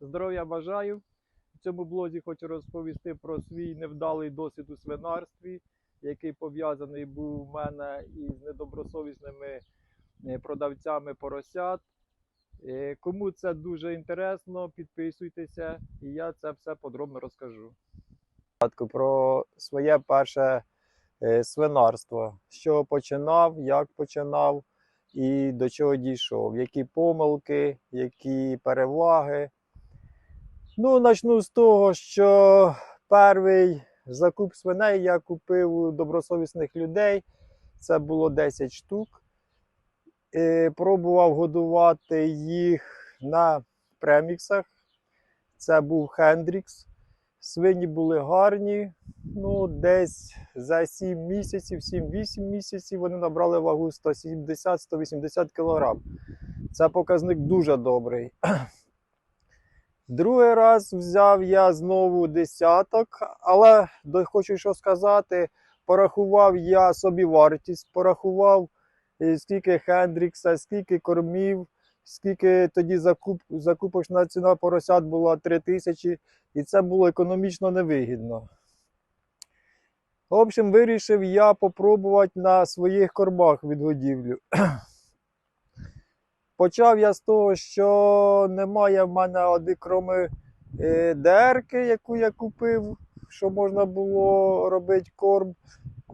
Здоров'я бажаю. В цьому блозі хочу розповісти про свій невдалий досвід у свинарстві, який пов'язаний був у мене із недобросовісними е, продавцями поросят. Е, Кому це дуже інтересно, підписуйтеся, і я це все подробно розкажу. Про своє перше е, свинарство. З чого починав, як починав і до чого дійшов, які помилки, які переваги. Ну, почну з того, що перший закуп свиней я купив у добросовісних людей. Це було 10 штук. І пробував годувати їх на преміксах. Це був Хендрікс. Свині були гарні. Ну, десь за 7 місяців, 7-8 місяців вони набрали вагу 170-180 кг. Це показник дуже добрий. Другий раз взяв я знову десяток, але хочу що сказати, порахував я собі вартість, порахував, е, скільки Хендрікса, скільки кормів, скільки тоді закуп, закупочна ціна поросят була 3 тисячі, і це було економічно невигідно. В общем, вирішив я попробувати на своїх кормах відгодівлю. Почав я з того, що немає в мене кроме е, дерки, яку я купив, що можна було робити корм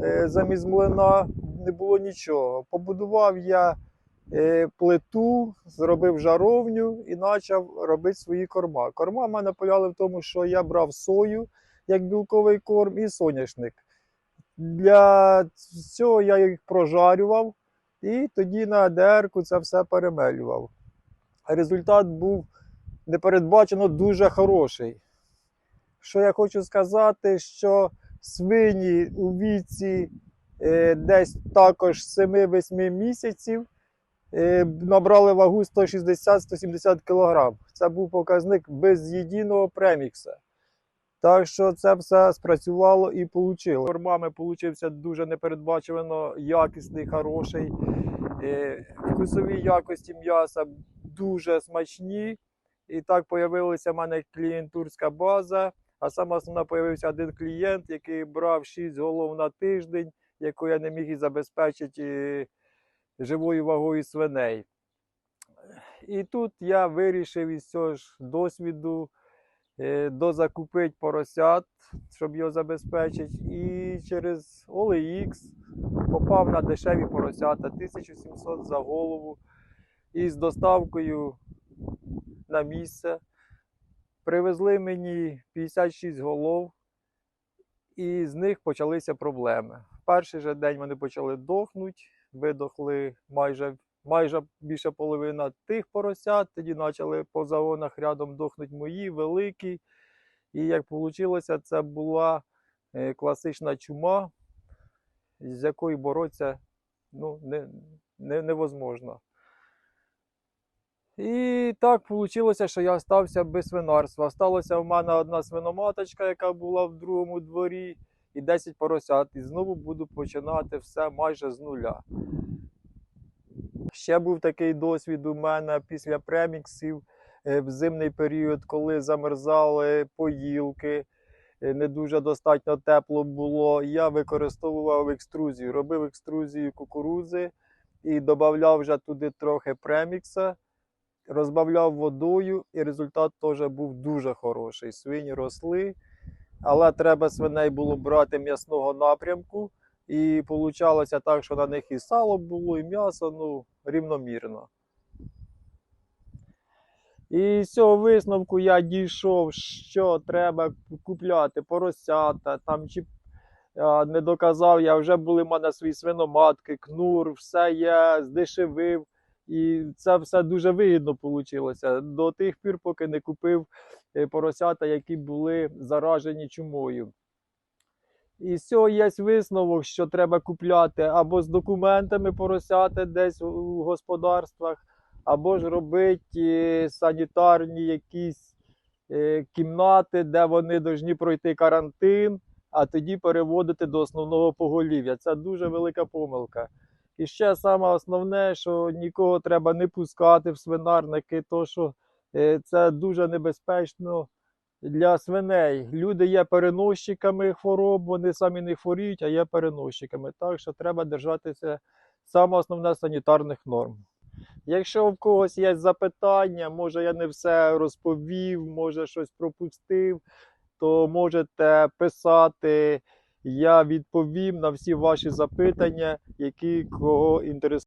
е, замість млина, не було нічого. Побудував я е, плиту, зробив жаровню і почав робити свої корма. Корма в мене поляли в тому, що я брав сою як білковий корм і соняшник. Для цього я їх прожарював. І тоді на АДР-ку це все перемелював. Результат був непередбачено дуже хороший. Що я хочу сказати, що свині у віці е, десь також 7-8 місяців е, набрали вагу 160-170 кг. Це був показник без єдиного премікса. Так що це все спрацювало і вийшло. Кормами получився дуже непередбачувано якісний, хороший. Е, Вкусові якості м'яса дуже смачні. І так з'явилася в мене клієнтурська база. А саме основна з'явився один клієнт, який брав 6 голов на тиждень, яку я не міг і забезпечити е, живою вагою свиней. І тут я вирішив із цього ж досвіду дозакупити поросят, щоб його забезпечити. І через OLX попав на дешеві поросята 1700 за голову із доставкою на місце. Привезли мені 56 голов, і з них почалися проблеми. Перший же день вони почали дохнути, видохли майже, майже більше половина тих поросят. Тоді почали по загонах рядом дохнути мої великі. І як вийшло, це була е, класична чума, з якою боротися ну, не, не, невозможно. І так вийшло, що я залишився без свинарства. Осталася в мене одна свиноматочка, яка була в другому дворі, і 10 поросят. І знову буду починати все майже з нуля. Ще був такий досвід у мене після преміксів е, в зимний період, коли замерзали поїлки, е, не дуже достатньо тепло було. Я використовував екструзію, робив екструзію кукурузи і додавав вже туди трохи премікса розбавляв водою, і результат теж був дуже хороший. Свині росли, але треба свиней було брати м'ясного напрямку. І вийшло так, що на них і сало було, і м'ясо ну, рівномірно. І з цього висновку я дійшов, що треба купляти поросята, там чи не доказав, я вже були в мене свої свиноматки, кнур, все я здешевив. І це все дуже вигідно вийшло до тих пір, поки не купив е, поросята, які були заражені чумою. І з цього є висновок, що треба купляти або з документами поросяти десь у господарствах, або ж робити санітарні якісь е, кімнати, де вони повинні пройти карантин, а тоді переводити до основного поголів'я. Це дуже велика помилка. І ще саме основне, що нікого треба не пускати в свинарники, то що Е, Це дуже небезпечно для свиней. Люди є переносчиками хвороб, вони самі не хворіють, а є переносчиками. Так що треба держатися саме основне санітарних норм. Якщо в когось є запитання, може я не все розповів, може щось пропустив, то можете писати. Я відповім на всі ваші запитання, які кого інтересують.